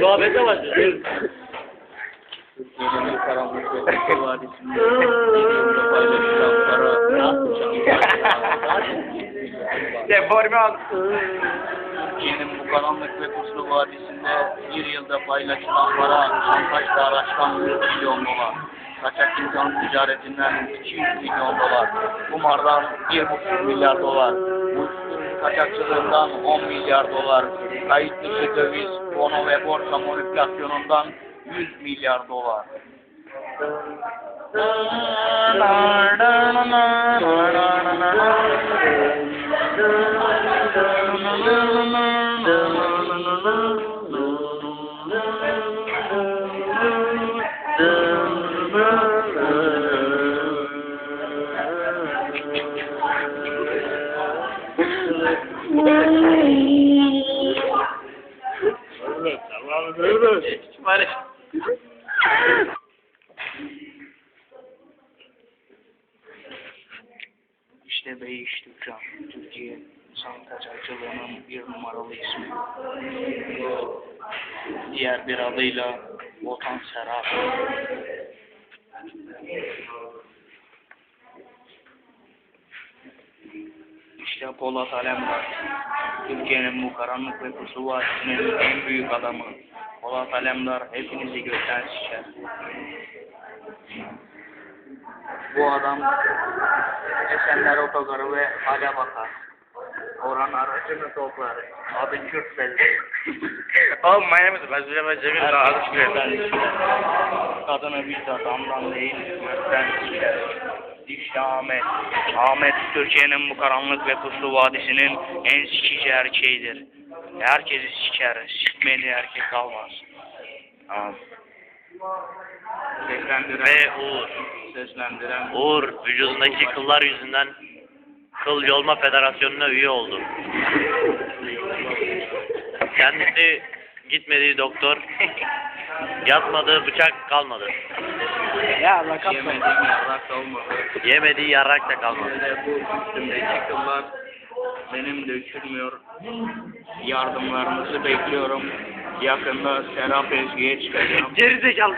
Muhabbete başlıyoruz. Türkiye'nin karanlık vadisinde paylaşılan para Deforme oldu. Türkiye'nin bu karanlık ve puslu vadisinde bir yılda paylaşılan para şantajla araçtan 100 milyon dolar. Kaçak insan ticaretinden 200 milyon dolar. Kumardan 1,5 milyar dolar. Uyuşturucu kaçakçılığından 10 milyar dolar. Kayıt dışı döviz, bono ve borsa manipülasyonundan 100 milyar dolar. İşte Beyiş Tüccar, Türkiye insan kaçakçılığının bir numaralı ismi. Diğer bir adıyla Votan Serap. İşte Polat Alemdar, Türkiye'nin bu karanlık ve puslu vadisinin en büyük adamı. Polat Alemdar hepinizi gökten siker. Bu adam Esenler Otogarı ve hale bakar. Orhan aracını toplar. Adı Kürt belli. Oğlum manyak mısın? Ben söyleme Cemil daha adı Gökten çıkıyor. siker. Kadını bizzat adamdan değil, gökten siker. İşte Ahmet. Ahmet Türkiye'nin bu karanlık ve puslu vadisinin en sikici erkeğidir. Herkesi siker. Sikmeyeni erkek kalmaz. Tamam. Seslendiren Ve Uğur. Seslendiren Uğur vücudundaki kıllar yüzünden Kıl Yolma Federasyonu'na üye oldu. Kendisi gitmediği doktor, yatmadığı bıçak kalmadı. Ya lakap yemediğim yarrak olmadı. Yemediği yarrak da kalmadı. Ve bu üstümdeki kıllar benim dökülmüyor. Yardımlarınızı bekliyorum. Yakında Serap Ezgi'ye çıkacağım. Geri zekalı.